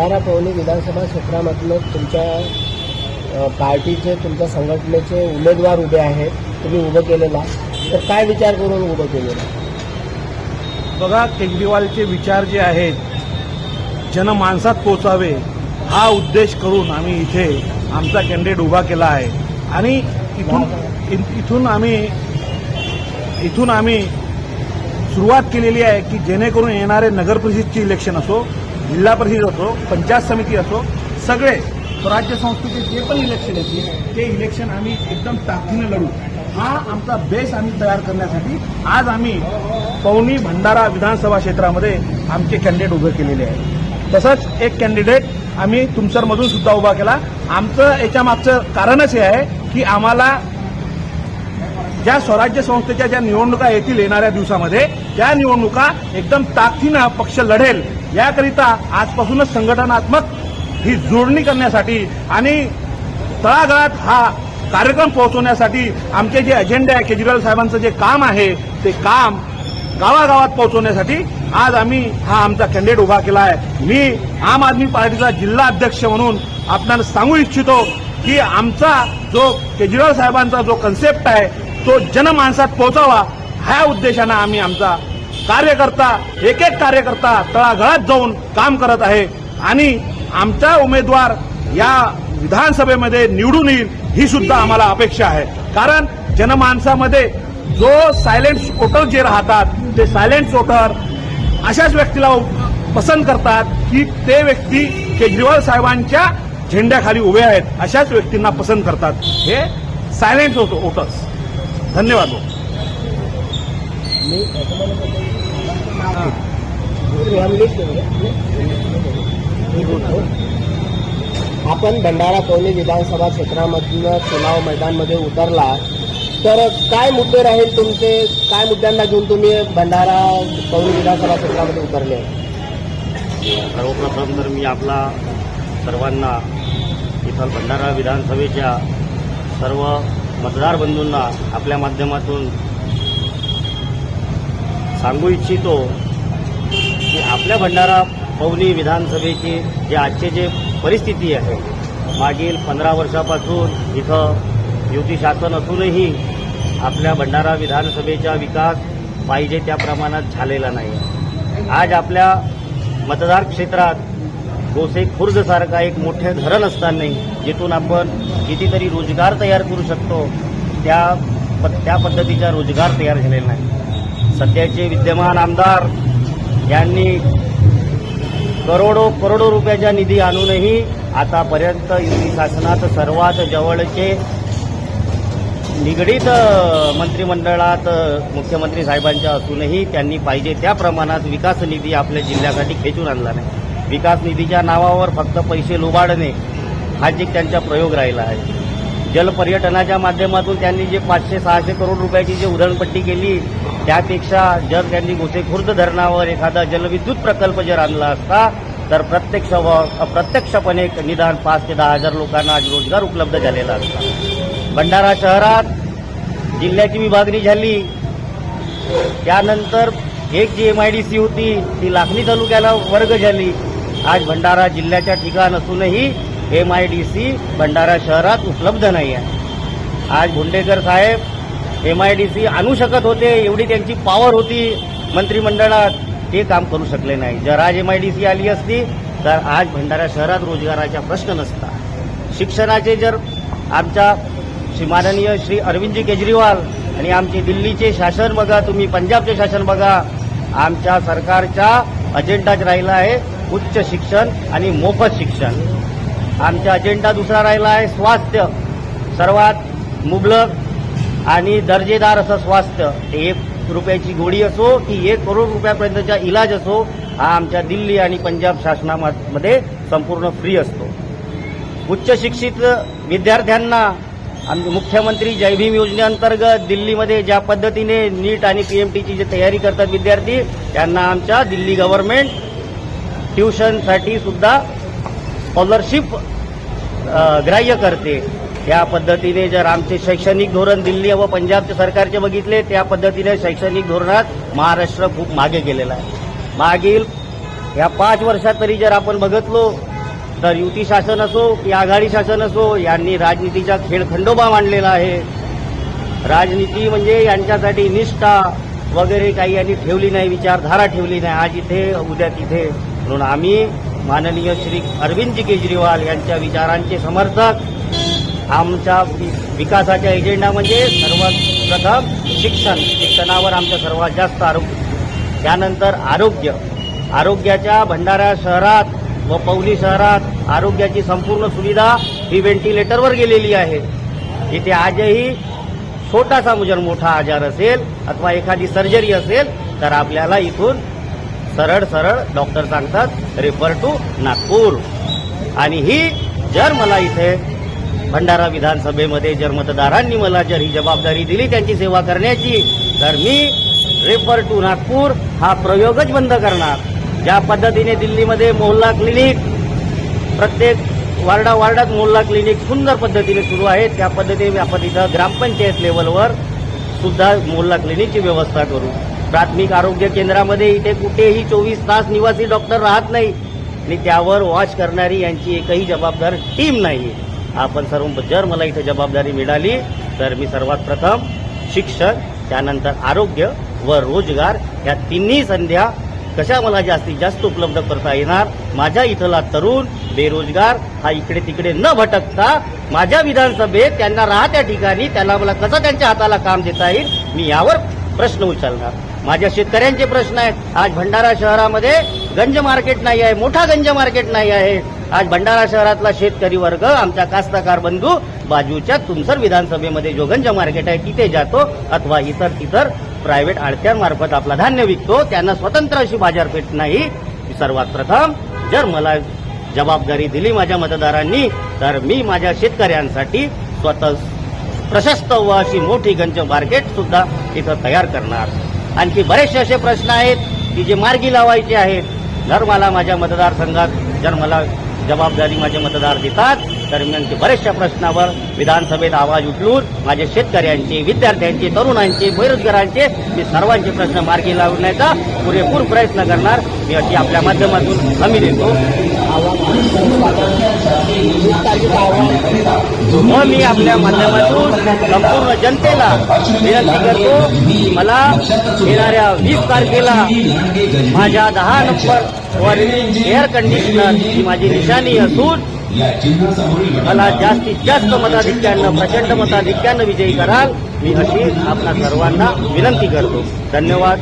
भंडारा पवनी विधानसभा क्षेत्रामधनं तुमच्या पार्टीचे तुमच्या संघटनेचे उमेदवार उभे आहेत तुम्ही उभं केलेला. तर काय विचार करून उभं केलेला? बघा केजरीवालचे विचार जे आहेत जनमानसात पोचावे हा उद्देश करून आम्ही इथे आमचा कॅन्डिडेट उभा केला आहे. आणि इथून इथून आम्ही इथून आम्ही सुरुवात केलेली आहे की जेणेकरून येणारे नगर परिषदची इलेक्शन असो जिल्हा परिषद असो पंचायत समिती असो सगळे स्वराज्य संस्थेचे जे पण इलेक्शन येतील ते इलेक्शन आम्ही एकदम ताकदीनं लढू. हा आमचा बेस आम्ही तयार करण्यासाठी आज आम्ही पवनी भंडारा विधानसभा क्षेत्रामध्ये आमचे कॅन्डिडेट उभे केलेले आहे तसंच एक कॅन्डिडेट आम्ही तुमसरमधून सुद्धा उभा केला. आमचं याच्या मागचं कारणच हे आहे की आम्हाला ज्या स्वराज्य संस्थेच्या ज्या निवडणुका येतील येणाऱ्या दिवसामध्ये त्या निवडणुका एकदम ताकदीनं पक्ष लढेल याकरिता आजपासूनच संघटनात्मक ही जोडणी करण्यासाठी आणि तळागाळात हा कार्यक्रम पोहोचवण्यासाठी आमचे जे अजेंडे आहे केजरीवाल साहेबांचं जे काम आहे ते काम गावागावात पोहोचवण्यासाठी आज आम्ही हा आमचा कॅन्डिडेट उभा केला आहे. मी आम आदमी पार्टीचा जिल्हा अध्यक्ष म्हणून आपल्याला सांगू इच्छितो की आमचा जो केजरीवाल साहेबांचा जो कन्सेप्ट आहे तो जनमानसात पोहोचावा ह्या उद्देशानं आम्ही आमचा कार्यकर्ता एक एक कार्यकर्ता तळागाळात जाऊन काम करत आहे. आणि आमचा उमेदवार या विधानसभेमध्ये निवडून येईल ही सुद्धा आम्हाला अपेक्षा आहे. कारण जनमानसामध्ये जो सायलेंट वोटर जे राहतात ते सायलेंट वोटर अशाच व्यक्तीला पसंत करतात की ते व्यक्ती केजरीवाल साहेबांच्या झेंड्याखाली उभे आहेत अशाच व्यक्तींना पसंत करतात. हे सायलेंट वोटर्स धन्यवाद? आपण भंडारा पवनी विधानसभा क्षेत्रामधनं चुनाव मैदानमध्ये उतरला तर काय मुद्दे राहील तुमचे काय मुद्द्यांना घेऊन तुम्ही भंडारा पवनी विधानसभा क्षेत्रामध्ये उतरले सर्वप्रथम तर मी आपला सर्वांना इथं भंडारा विधानसभेच्या सर्व मतदार बंधूंना आपल्या माध्यमातून सांगू इच्छितो की आपल्या भंडारा पवनी विधानसभेची जे आजचे जे परिस्थिती आहे मागील पंधरा वर्षापासून इथं युती शासन असूनही आपल्या भंडारा विधानसभेचा विकास पाहिजे त्या प्रमाणात झालेला नाही. आज आपल्या मतदार क्षेत्रात गोसे खुर्दसारखा एक मोठे धरण असतानाही जिथून आपण कितीतरी रोजगार तयार करू शकतो त्या प- त्या पद्धतीचा रोजगार तयार झालेला नाही. सध्याचे विद्यमान आमदार यांनी करोडो करोडो रुपयाचा निधी आणूनही आतापर्यंत युती शासनात सर्वात जवळचे निगडीत मंत्रिमंडळात मुख्यमंत्री साहेबांच्या असूनही त्यांनी पाहिजे त्या प्रमाणात विकास निधी आपल्या जिल्ह्यासाठी खेचून आणला नाही. विकास निधीच्या नावावर फक्त पैसे लुबाडणे हाच एक त्यांचा प्रयोग राहिला आहे. जलपर्यटनाच्या माध्यमातून त्यांनी जे पाचशे सहाशे करोड रुपयाची जी उधळणपट्टी केली त्यापेक्षा जर त्यांनी गोसेखुर्द धरणावर एखादा जलविद्युत प्रकल्प जर आणला असता तर प्रत्यक्ष प्रत्यक्षपणे अप्रत्यक्षपणे निदान पाच ते दहा हजार लोकांना आज रोजगार उपलब्ध झालेला असता. भंडारा शहरात जिल्ह्याची विभागणी झाली. त्यानंतर एक जी एम आय डी सी होती ती लाखणी तालुक्याला वर्ग झाली. आज भंडारा जिल्ह्याच्या ठिकाण असूनही M I D C Bhandara शहरात उपलब्ध नाही आहे. आज भुंडेकर साहेब एम आय डी सी आणू शकत होते एवढी त्यांची पॉवर होती मंत्रिमंडळात. ते काम करू शकले नाही. जर आज एम आय डी सी आली असती तर आज भंडारा शहरात रोजगाराचा प्रश्न नसता. शिक्षणाचे जर आमच्या श्री माननीय श्री अरविंदजी केजरीवाल आणि आमचे दिल्लीचे शासन बघा तुम्ही पंजाबचे शासन बघा आमच्या सरकारचा अजेंडाच राहिला आहे उच्च शिक्षण आणि मोफत शिक्षण. आमचा अजेंडा दुसरा राहिला आहे स्वास्थ्य. सर्वात मुबलक आणि दर्जेदार असं स्वास्थ्य. एक रुपयाची गोळी असो की एक करोड रुपयापर्यंतचा इलाज असो हा आमच्या दिल्ली आणि पंजाब शासनामध्ये संपूर्ण फ्री असतो. उच्च शिक्षित विद्यार्थ्यांना मुख्यमंत्री जय भीम योजनेअंतर्गत दिल्लीमध्ये ज्या पद्धतीने नीट आणि पीएमटीची जी तयारी करतात विद्यार्थी त्यांना आमच्या दिल्ली गव्हर्नमेंट ट्युशनसाठी सुद्धा स्कॉलरशिप ग्राह्य करते. त्या पद्धतीने जर आमचे शैक्षणिक धोरण दिल्ली व पंजाबचे सरकारचे बघितले त्या पद्धतीने शैक्षणिक धोरणात महाराष्ट्र खूप मागे गेलेला आहे. मागील या पाच वर्षात तरी जर आपण बघितलो तर युती शासन असो की आघाडी शासन असो यांनी राजनीतीचा खेळ खंडोबा मांडलेला आहे. राजनीती म्हणजे यांच्यासाठी निष्ठा वगैरे काही यांनी ठेवली नाही विचारधारा ठेवली नाही. आज इथे उद्या तिथे. म्हणून आम्ही माननीय श्री अरविंदजी केजरीवाल यांच्या विचारांचे समर्थक आमच्या विकासाच्या एजेंडा म्हणजे सर्वात प्रथम शिक्षण. शिक्षणावर आमचं सर्वात जास्त आरोग्य त्यानंतर आरोग्य. आरोग्याच्या भंडारा शहरात व पौली शहरात आरोग्याची संपूर्ण सुविधा ही व्हेंटिलेटरवर गेलेली आहे. इथे आजही छोटासा जर मोठा आजार असेल अथवा एखादी सर्जरी असेल तर आपल्याला इथून सरळ सरळ डॉक्टर सांगतात रेफर टू नागपूर. आणि ही जर मला इथे भंडारा विधानसभेमध्ये जर मतदारांनी मला जर ही जबाबदारी दिली त्यांची सेवा करण्याची तर मी रेफर टू नागपूर हा प्रयोगच बंद करणार. ज्या पद्धतीने दिल्लीमध्ये मोहल्ला क्लिनिक प्रत्येक वार्डा वार्डात मोहल्ला क्लिनिक सुंदर पद्धतीने सुरू आहे त्या पद्धतीने आपण इथं ग्रामपंचायत लेवलवर सुद्धा मोहल्ला क्लिनिकची व्यवस्था करू. प्राथमिक आरोग्य केंद्रामध्ये इथे कुठेही चोवीस तास निवासी डॉक्टर राहत नाही आणि त्यावर वॉच करणारी यांची एकही जबाबदार टीम नाही आपण सर्व जर मला इथे जबाबदारी मिळाली तर मी सर्वात प्रथम शिक्षण त्यानंतर आरोग्य व रोजगार या तिन्ही संध्या कशा मला जास्तीत जास्त उपलब्ध करता येणार? माझ्या इथला तरुण बेरोजगार हा इकडे तिकडे न भटकता माझ्या विधानसभेत त्यांना राहत्या ठिकाणी त्याला मला कसं त्यांच्या हाताला काम देता येईल? मी यावर प्रश्न उचलणार. माझ्या शेतकऱ्यांचे प्रश्न आहेत. आज भंडारा शहरामध्ये गंज मार्केट नाही आहे मोठा गंज मार्केट नाही आहे. आज भंडारा शहरातला शेतकरी वर्ग आमचा कास्तकार बंधू बाजूच्या तुमसर विधानसभेमध्ये जो गंज मार्केट आहे तिथे जातो अथवा इतर इतर प्रायव्हेट आडत्यांमार्फत आपला धान्य विकतो. त्यांना स्वतंत्र अशी बाजारपेठ नाही. सर्वात प्रथम जर मला जबाबदारी दिली माझ्या मतदारांनी तर मी माझ्या शेतकऱ्यांसाठी स्वतः प्रशस्त व अशी मोठी गंज मार्केट सुद्धा इथं तयार करणार. आणखी बरेचसे असे प्रश्न आहेत की जे मार्गी लावायचे आहेत. जर मला माझ्या मतदारसंघात जर मला जबाबदारी माझे मतदार देतात तर मी बऱ्याचशा प्रश्नावर विधानसभेत आवाज उठलून माझे शेतकऱ्यांचे विद्यार्थ्यांचे तरुणांचे बेरोजगारांचे मी सर्वांचे प्रश्न मार्गी लावण्याचा पुरेपूर प्रयत्न करणार. मी अशी आपल्या माध्यमातून हमी देतो. व मी आपल्या माध्यमातून संपूर्ण जनतेला विनंती करतो मला येणाऱ्या वीस तारखेला माझ्या दहा नंबर वर एअर कंडिशनर ही माझी निशाणी असून मला जास्तीत जास्त मताधिक्यानं प्रचंड मताधिक्यानं विजयी कराल. मी अशी आपल्या सर्वांना विनंती करतो. धन्यवाद.